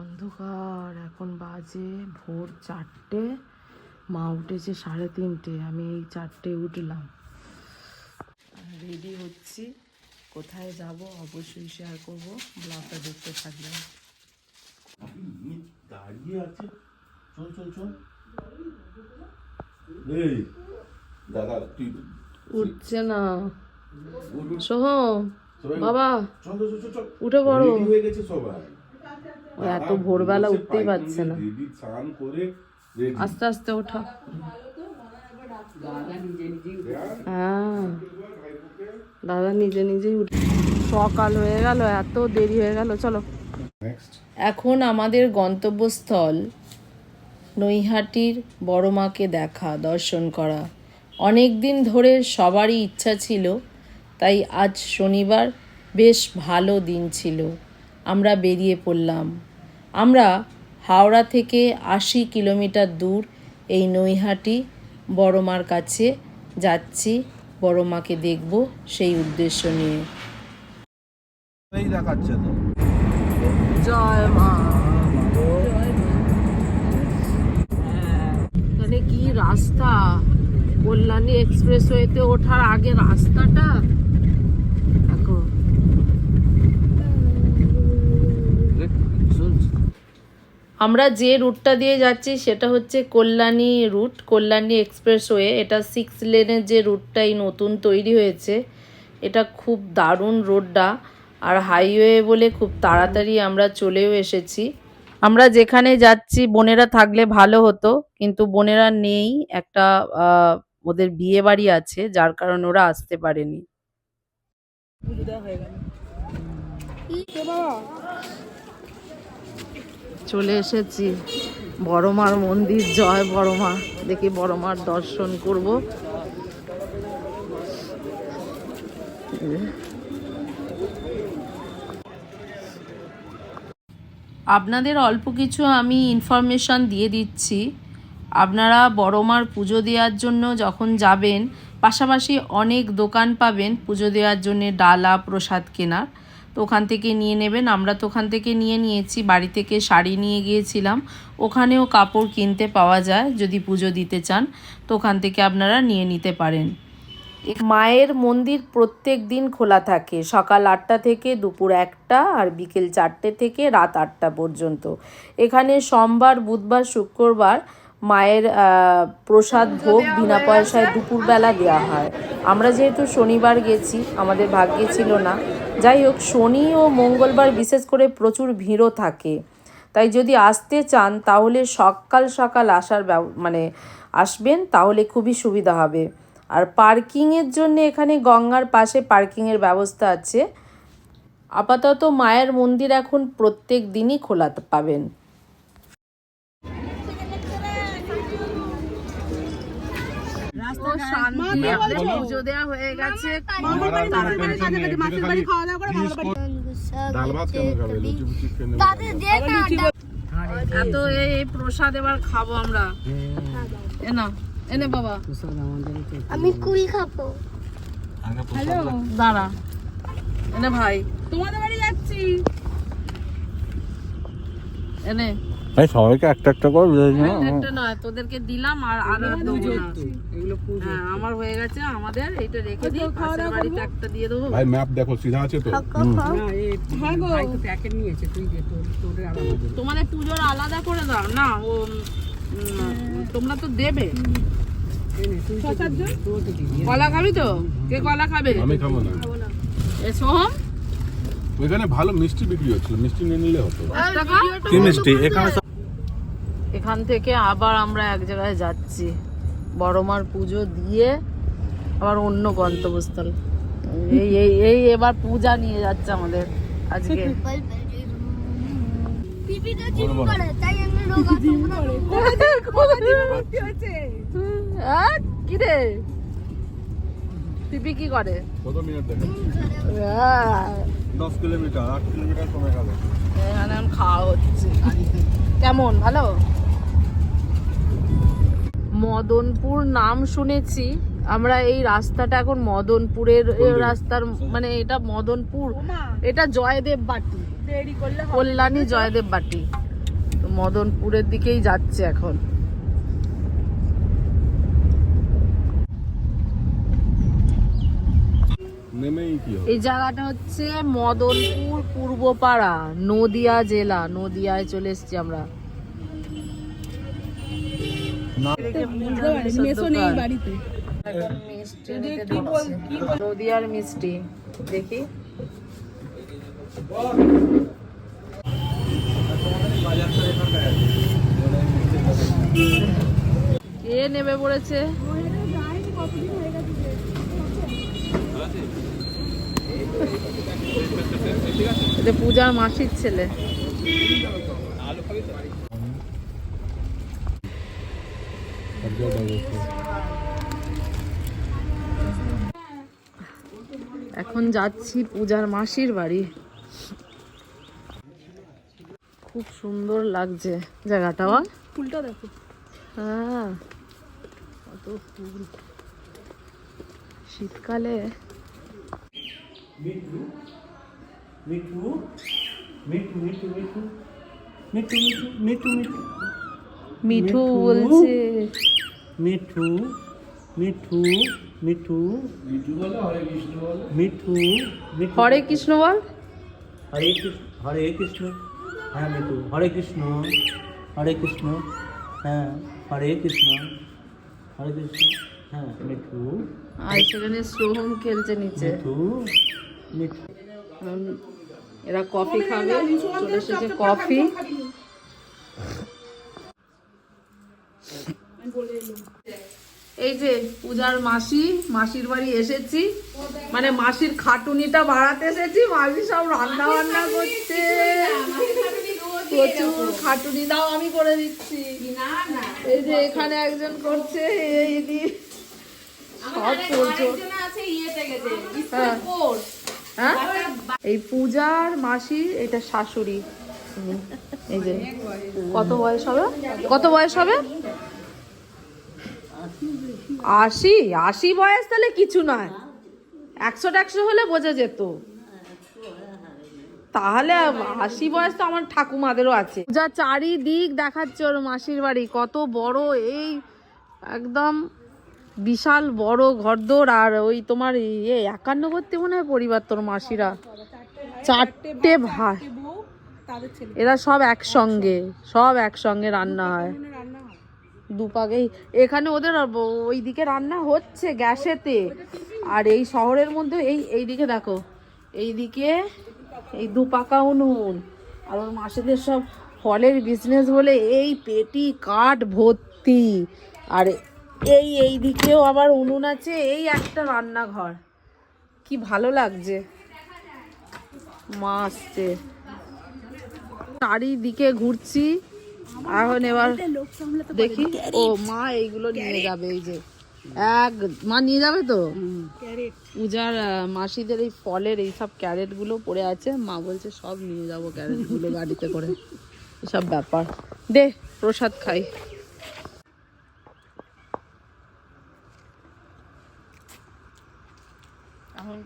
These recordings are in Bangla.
অন্ধকার। এখন বাজে ভোর চারটে মা উঠেছে সাড়ে তিনটে আমি এই চারটে উঠলাম। রেডি হচ্ছি কোথায় যাব অবশ্যই শেয়ার করব ব্লগটা দেখতে থাকবেন। দাঁড়িয়ে আছে? চল চল চল। এই দাদা তুই উঠছে না। সোহম বাবা চল চল চল চল। উঠে পড়ো। হয়ে গেছে সবাই। ও এত ভোরবেলা উঠতেই পারছে না। আস্তে আস্তে ওঠা। হ্যাঁ। দাদা নিজে নিজেই উঠে। সকাল হয়ে গেল এত দেরি হয়ে গেল চলো। এখন আমাদের গন্তব্যস্থল নৈহাটির বড় মাকে দেখা দর্শন করা। অনেক দিন ধরে সবারই ইচ্ছা ছিল তাই আজ শনিবার বেশ ভালো দিন ছিল। আমরা বেরিয়ে পড়লাম। আমরা হাওড়া থেকে আশি কিলোমিটার দূর এই নৈহাটি বড় মার কাছে যাচ্ছি। বড় মাকে দেখব সেই উদ্দেশ্য নিয়ে। এই দেখাচ্ছে তো। জয় মা। এখানে কি রাস্তা? কল্যাণী এক্সপ্রেস ওয়েতে ওঠার আগে রাস্তাটা দেখো আমরা যে রুটটা দিয়ে যাচ্ছি সেটা হচ্ছে কল্যাণী রুট কল্যাণী এক্সপ্রেসওয়ে। এটা সিক্স লেনের যে রুটটা এই নতুন তৈরি হয়েছে। এটা খুব দারুণ রোডটা। আর হাইওয়ে বলে খুব তাড়াতাড়ি আমরা চলেও এসেছি। আমরা যেখানে যাচ্ছি বোনেরা থাকলে ভালো হতো কিন্তু বোনেরা নেই। একটা ওদের বিয়ে বাড়ি আছে যার কারণে ওরা আসতে পারেনি। চলে এসেছি। বড়মার মন্দির। জয় বড়মা। দেখি বড়মার দর্শন করব। আপনাদের অল্প কিছু আমি ইনফরমেশন দিয়ে দিচ্ছি। আপনারা বড়মার পুজো দেওয়ার জন্য যখন যাবেন, পাশাপাশি অনেক দোকান পাবেন পুজো দেওয়ার জন্য ডালা, প্রসাদ কেনার। ওখান থেকে নিয়ে নেবেন। আমরা তো ওখান থেকে নিয়ে নিয়েছি, বাড়ি থেকে শাড়ি নিয়ে গিয়েছিলাম। ওখানেও কাপড় কিনতে পাওয়া যায়, যদি পুজো দিতে চান। তো ওখান থেকে আপনারা নিয়ে নিতে পারেন। মায়ের মন্দির প্রত্যেক দিন খোলা থাকে, সকাল আটটা থেকে দুপুর একটা আর বিকেল চারটে থেকে রাত আটটা পর্যন্ত। এখানে সোমবার, বুধবার, শুক্রবার মায়ের প্রসাদ ভোগ বিনা পয়সায় দুপুরবেলা দেওয়া হয়। আমরা যেহেতু শনিবার গেছি, আমাদের ভাগ্যে ছিল না। যাই হোক, শনি ও মঙ্গলবার বিশেষ করে প্রচুর ভিড়ও থাকে। তাই যদি আসতে চান, তাহলে সকাল সকাল আসার মানে আসবেন, তাহলে খুবই সুবিধা হবে। আর পার্কিংয়ের জন্য এখানে গঙ্গার পাশে পার্কিংয়ের ব্যবস্থা আছে। আপাতত মায়ের মন্দির এখন প্রত্যেক দিনই খোলা পাবেন। পুজো দেওয়া হয়ে গেছে। এত এই এই প্রসাদ এবার খাব আমরা। এ না এনে বাবা। আমি কুল খাব। দাঁড়া। এনে ভাই। তোমাদের বাড়ি যাচ্ছি। এনে ভাই সবাইকে একটা একটা করে দিয়ে দিও। একটা নয় তোদেরকে দিলাম আর আর আর দেবো না হ্যাঁ আমার হয়ে গেছে আমাদের এইটা রেখে দিই পাশের বাড়িতে একটা দিয়ে দেবো। ভাই ম্যাপ দেখো সিধা আছে তো? হুম। তোমাদের পুজোর আলাদা করে দাও। না ও তোমরা তো দেবে। কলা খাবি তো? কে কলা খাবে? আমি খাব না। এ সোহম? ওইখানে ভালো মিষ্টি বিক্রি হচ্ছিল মিষ্টি নিয়ে নিলে হতো। কি মিষ্টি? এখানে এখান থেকে আবার আমরা এক জায়গায় যাচ্ছি। বড়মার পুজো দিয়ে আবার অন্য গন্তব্যস্থল। এই এই এই এবার পূজা নিয়ে যাচ্ছে আমাদের আজকে। কি রে? পিপি কি করে? কত মিনিট দেখে। আহ, দশ কিলোমিটার আট কিলোমিটার কমে গেল। এখানে এখন খাওয়া হচ্ছে। কেমন? ভালো? মদনপুর নাম শুনেছি। আমরা এই রাস্তাটা এখন মদনপুরের এ রাস্তার মানে এটা মদনপুর। এটা জয়দেব বাটি। কল্যাণী জয়দেব বাটি। মদনপুরের দিকেই যাচ্ছে এখন। এই জায়গাটা হচ্ছে মদনপুর পূর্বপাড়া নদিয়া জেলা। নদিয়ায় চলে এসেছি আমরা। নদিয়ার মিষ্টি দেখি কে নেবে পড়েছে পূজার মাসির ছেলে এখন যাচ্ছি পূজার মাসির বাড়ি। খুব সুন্দর লাগছে জায়গাটা ফুলটা দেখো। হ্যাঁ। কত ফুল। শীতকালে। মিঠু মিঠু মিঠু মিঠু মিঠু মিঠু মিঠু মিঠু মিঠু। মিঠু মিঠু। বলছে মিঠু মিঠু মিঠু মিঠু মিঠু হরে কৃষ্ণ বল। হরে কৃষ্ণ হরে কৃষ্ণ। হ্যাঁ মিঠু। হরে কৃষ্ণ হরে কৃষ্ণ। হ্যাঁ হরে কৃষ্ণ হরে কৃষ্ণ। হ্যাঁ মিঠু। আর সেখানে সোহম খেলছে নিচে। মিঠু মিঠু। এরা কফি খাবে চলে এসেছে কফি। এই যে পূজার মাসি মাসির বাড়ি এসেছি। মানে মাসির খাটুনিটা বাড়াতে এসেছি মাসি সব রান্না বান্না করছে। প্রচুর খাটুনি দাও আমি করে দিচ্ছি। এই যে এখানে একজন করছে এই দি সব হ্যাঁ। হ্যাঁ? এই পূজার মাসি এটা শাশুড়ি। এই যে। কত বয়স হবে? কত বয়স হবে? আশি আশি বয়স তাহলে কিছু নয়। একশো একশো হলে বোঝা যেত। তাহলে আশি বয়স তো আমার ঠাকুমাদেরও আছে। যা চারিদিক দেখাচ্ছে ওর মাসির বাড়ি কত বড় এই একদম বিশাল বড় ঘরদোর। আর ওই তোমার ইয়ে একান্নবর্তী মনে হয় পরিবার তোর মাসিরা। চারটে ভাই। এরা সব একসঙ্গে সব একসঙ্গে রান্না হয়। হয় এখানে ওদের ওই দিকে রান্না হচ্ছে গ্যাসেতে। আর এই শহরের মধ্যে এই এই দিকে দেখো, এই দিকে এই দুপাকা উনুন। আর ওর মাসেদের সব ফলের বিজনেস বলে এই পেটি কাঠ ভর্তি। আর এই এই দিকেও আবার উনুন আছে, এই একটা রান্নাঘর। কি ভালো লাগছে। মা আসছে চারিদিকে ঘুরছি। এখন এবার দেখি। ও মা এইগুলো নিয়ে যাবে এই যে। এক মা নিয়ে যাবে তো? পূজার মাসিদের এই ফলের এই সব ক্যারেটগুলো পড়ে আছে। মা বলছে সব নিয়ে যাব ক্যারেটগুলো গাড়িতে করে। এসব ব্যাপার। দে প্রসাদ খাই। এখন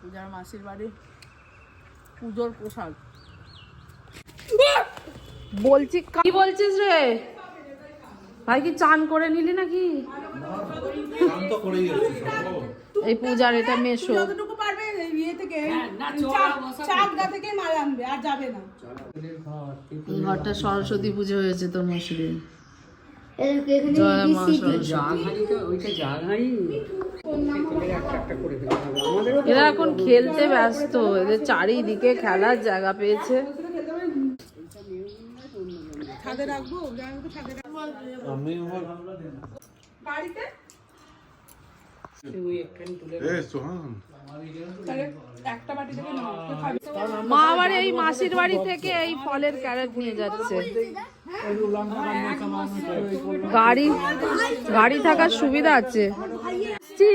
পূজার মাসির বাড়ি পুজোর প্রসাদ। বলছি কি বলছিস রে? ভাই কি চান করে নিলি নাকি? এই পূজার এটা মেশো। যতটুকু পারবে ইয়ে থেকে চাকদা থেকে মাল আনবে আর যাবে না। এই ঘরটা সরস্বতী পুজো হয়েছে তোর মশুরে এরা এখন খেলতে ব্যস্ত এদের চারিদিকে খেলার জায়গা পেয়েছে। ছাদে রাখব জানো ছাদে রাখব। আমি বাড়িতে? মা আবার এই মাসির বাড়ি থেকে এই ফলের ক্যারেট নিয়ে যাচ্ছে। গাড়ি গাড়ি থাকার সুবিধা আছে। আসছি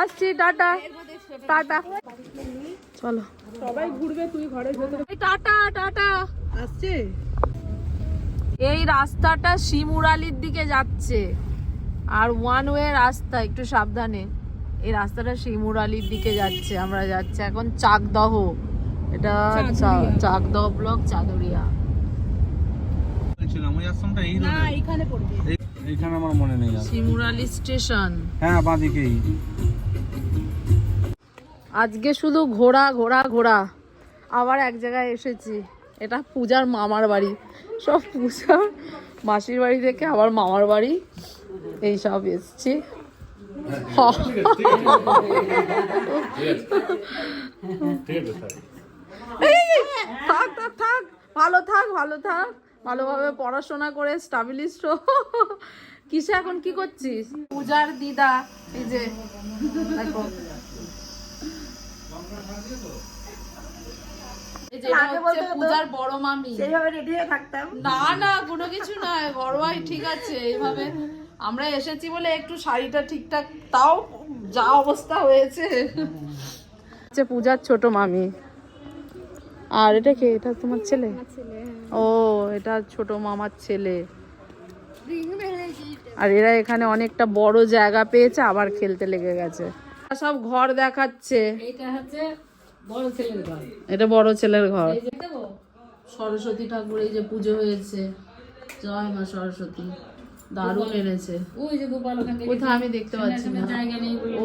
আসছি টাটা। টাটা। চলো। সবাই ঘুরবে তুই ঘরের ভেতরে টাটা টাটা। আসছে? এই রাস্তাটা শিমুরালির দিকে যাচ্ছে। আর ওয়ান ওয়ে রাস্তা একটু সাবধানে। এই রাস্তাটা শিমুরালির দিকে যাচ্ছে আমরা যাচ্ছি এখন চাকদহ। এটা চাকদহ ব্লক চাদুরিয়া। এইখানে আমার মনে নেই শিমুরালি স্টেশন। হ্যাঁ বাঁদিকেই। আজকে শুধু ঘোরা ঘোরা ঘোরা। আবার এক জায়গায় এসেছি। এটা পূজার মামার বাড়ি। সব পূজার মাসির বাড়ি থেকে আবার মামার বাড়ি। এই সব এসছি। থাক থাক থাক। ভালো থাক ভালো থাক। ভালোভাবে পড়াশোনা করে স্টাবলিশড কিসে এখন? কি করছিস? পূজার দিদা, এই যে, দেখো। পূজার বড় মামি। সেইভাবে রেডি হয়ে থাকতাম। না না কোনো কিছু নয় ঘরোয়াই ঠিক আছে এইভাবে। আমরা এসেছি বলে একটু শাড়িটা ঠিকঠাক তাও যা অবস্থা হয়েছে। হচ্ছে পূজার ছোট মামি। আর এটা কে? এটা তোমার ছেলে? ও এটা ছোট মামার ছেলে। আর এরা এখানে অনেকটা বড় জায়গা পেয়েছে আবার খেলতে লেগে গেছে। সব ঘর দেখাচ্ছে। এটা বড় ছেলের ঘর। সরস্বতী ঠাকুর এই যে পুজো হয়েছে। জয় মা সরস্বতী দারুণ এনেছে। কোথায় আমি দেখতে পাচ্ছি না।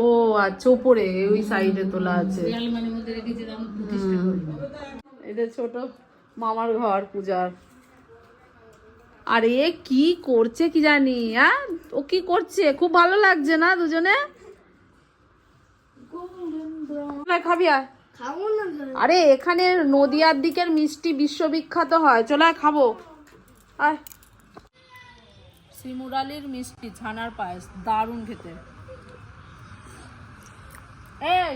ও আচ্ছা ওপরে ওই সাইডে তোলা আছে। হুম। এটা ছোট মামার ঘর পূজার। আরে কি করছে কি জানি হ্যাঁ ও কি করছে? খুব ভালো লাগছে না দুজনে? খাবি তো। আরে এখানে নদিয়ার দিকের মিষ্টি বিশ্ববিখ্যাত হয়। চলে খাব। আয়। শিমুরালির মিষ্টি ছানার পায়েস দারুণ খেতে। এই।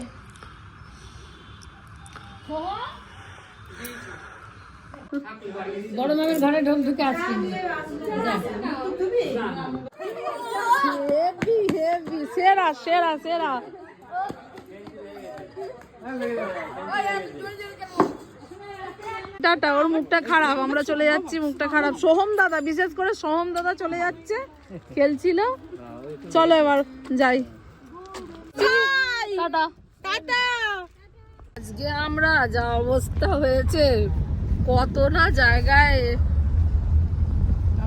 বড় মামের ঘরে ঢোক ঢুকে আসছি হেভি হেভি সেরা সেরা সেরা। টাটা ওর মুখটা খারাপ, আমরা চলে যাচ্ছি, মুখটা খারাপ। সোহম দাদা, বিশেষ করে সোহম দাদা চলে যাচ্ছে। খেলছিল। চলো এবার যাই। টাটা টাটা আজকে আমরা যা অবস্থা হয়েছে, কত না জায়গায়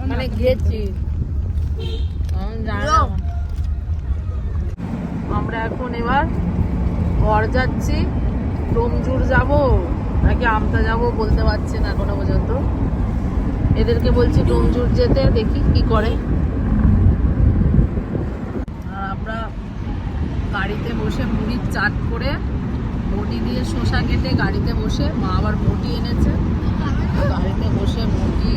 মানে গেছি। আমরা এখন এবার ঘর যাচ্ছি। ডোমজুর যাব? নাকি আমতা যাব বলতে পারছি না এখনও পর্যন্ত। এদেরকে বলছি ডোমজুর যেতে দেখি কি করে। আর আমরা গাড়িতে বসে মুড়ির চাট করে বটি দিয়ে শসা কেটে গাড়িতে বসে মা আবার বটি এনেছে। গাড়িতে বসে বটি।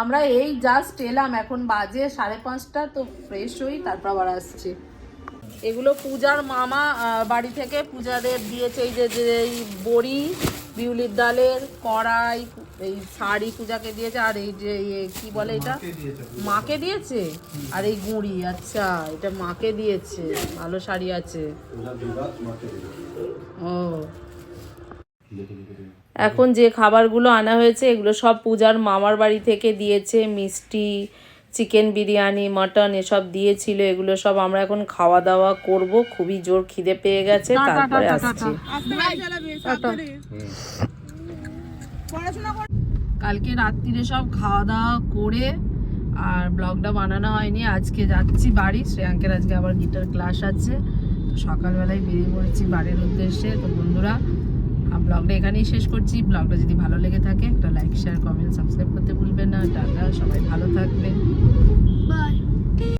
আমরা এই জাস্ট এলাম এখন বাজে সাড়ে পাঁচটা তো ফ্রেশ হই তারপর আবার আসছি। এগুলো পূজার মামা বাড়ি থেকে পূজাদের দিয়েছে এই যে যে এই বড়ি বিউলির ডালের কড়াই এই শাড়ি পূজাকে দিয়েছে আর এই যে কি বলে এটা? মাকে দিয়েছে আর এই গুঁড়ি আচ্ছা এটা মাকে দিয়েছে ভালো শাড়ি আছে। ও। এখন যে খাবারগুলো আনা হয়েছে এগুলো সব পূজার মামার বাড়ি থেকে দিয়েছে। মিষ্টি চিকেন বিরিয়ানি মাটন এসব দিয়েছিল এগুলো সব আমরা এখন খাওয়া দাওয়া করব। খুবই জোর খিদে পেয়ে গেছে তারপরে আসছি। কালকে রাত্রিরে সব খাওয়া দাওয়া করে আর ব্লগটা বানানো হয়নি আজকে যাচ্ছি বাড়ি। শ্রেয়াঙ্কের আজকে আবার গিটার ক্লাস আছে। তো সকালবেলায় বেরিয়ে পড়েছি বাড়ির উদ্দেশ্যে। তো বন্ধুরা ব্লগটা এখানেই শেষ করছি। ব্লগটা যদি ভালো লেগে থাকে, একটা লাইক শেয়ার কমেন্ট সাবস্ক্রাইব করতে ভুলবেন না। টাটা, সবাই ভালো থাকবেন। বাই